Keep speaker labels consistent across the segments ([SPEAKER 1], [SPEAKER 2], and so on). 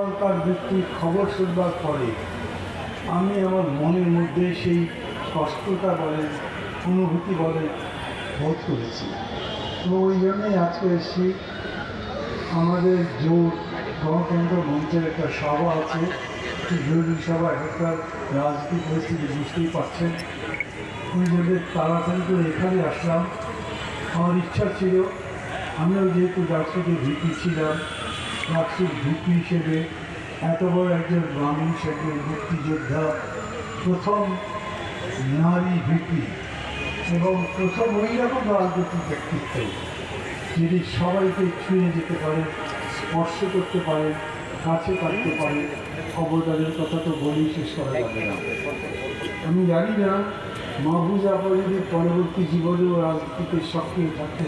[SPEAKER 1] সরকার ব্যক্তির খবর শুনবার পরে আমি আমার মনের মধ্যে সেই কষ্টটা বলে অনুভূতি বলে বোধ করেছি। তো ওই জন্যই আজকে এসেছি। আমাদের জোট গণতন্ত্র মঞ্চের একটা সভা আছে। জরুরি সভা এখানকার রাজনীতি পরিস্থিতি বুঝতেই পারছেন। ওই জন্য তাড়াতাড়ি করে এখানে আসলাম। আমার ইচ্ছা ছিল, আমিও যেহেতু ডাক্তারকে ভিপি ছিলাম ডাক্তার ভিপি হিসেবে এত বড় একজন মানুষ একজন মুক্তিযোদ্ধা, প্রথম নারী ভিপি এবং প্রথম ওই রকম রাজনৈতিক ব্যক্তিত্ব যিনি সবাইকে ছুঁয়ে যেতে পারেন স্পর্শ করতে পারেন কাছে কাটতে পারেন অবদানের কথা তো বলেই শেষ করা যাবে না। আমি জানি না মাহবুজা যদি পরবর্তী জীবনেও রাজনীতিতে সক্রিয় থাকতে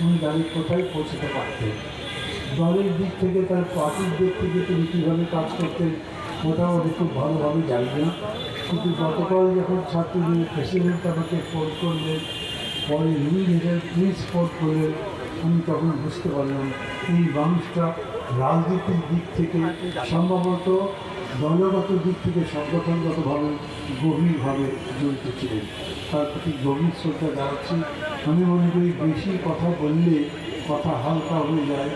[SPEAKER 1] উনি জানি কোথায় পৌঁছতে পারতেন। দলের দিক থেকে তার পার্টির দিক থেকে তিনি কীভাবে কাজ করতেন ওটাও আমি খুব ভালোভাবে জানি না কিন্তু গতকাল যখন ছাত্রলীগের প্রেসিডেন্ট আমাকে ফোন করলেন, পরে উনি নিজের প্লিজ ফোন করলেন, আমি তখন বুঝতে পারলাম এই মানুষটা রাজনীতির দিক থেকে সম্ভবত দলগত দিক থেকে সংগঠনগতভাবে গভীরভাবে জড়িত ছিলেন। তার প্রতি গভীর শ্রদ্ধা জানাচ্ছি। আমি মনে করি বেশি কথা বললে কথা হালকা হয়ে যায়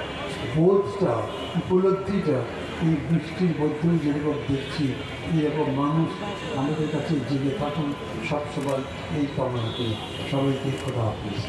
[SPEAKER 1] বোধটা, উপলব্ধিটা এই বৃষ্টির মধ্যেও যেরকম দেখছি, এরকম মানুষ আমাদের কাছে জেগে থাকুন সবসময় এই কামনা করি সবাইকে খোদা হাফিজ।